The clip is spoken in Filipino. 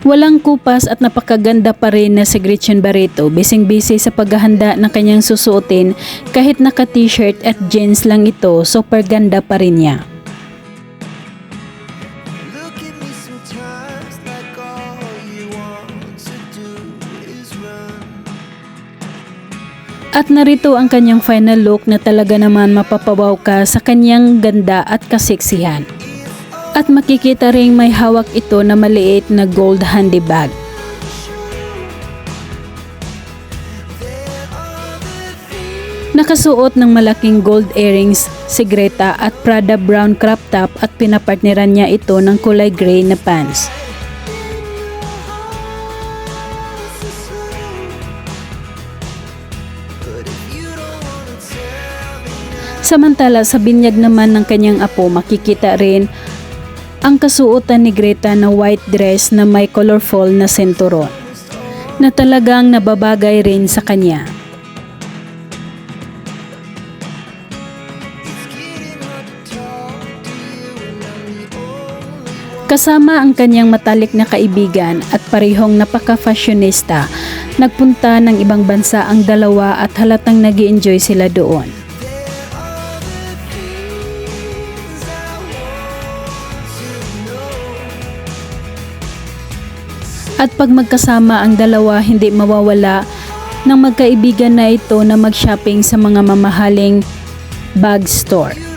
Walang kupas at napakaganda pa rin na si Gretchen Barreto bising-busy sa paghahanda ng kanyang susuotin kahit naka t-shirt at jeans lang ito super ganda pa rin niya. At narito ang kanyang final look na talaga naman mapapawaw ka sa kanyang ganda at kaseksihan. At makikita ring may hawak ito na maliit na gold handy bag. Nakasuot ng malaking gold earrings si Greta at Prada brown crop top at pinapartneran niya ito ng kulay gray na pants. Samantala sa binyag naman ng kanyang apo makikita rin ang kasuotan ni Greta na white dress na may colorful na senturon na talagang nababagay rin sa kanya. Kasama ang kanyang matalik na kaibigan at parehong napaka-fashionista, nagpunta ng ibang bansa ang dalawa at halatang nag enjoy sila doon. At pag magkasama ang dalawa, hindi mawawala ng magkaibigan na ito na mag-shopping sa mga mamahaling bag store.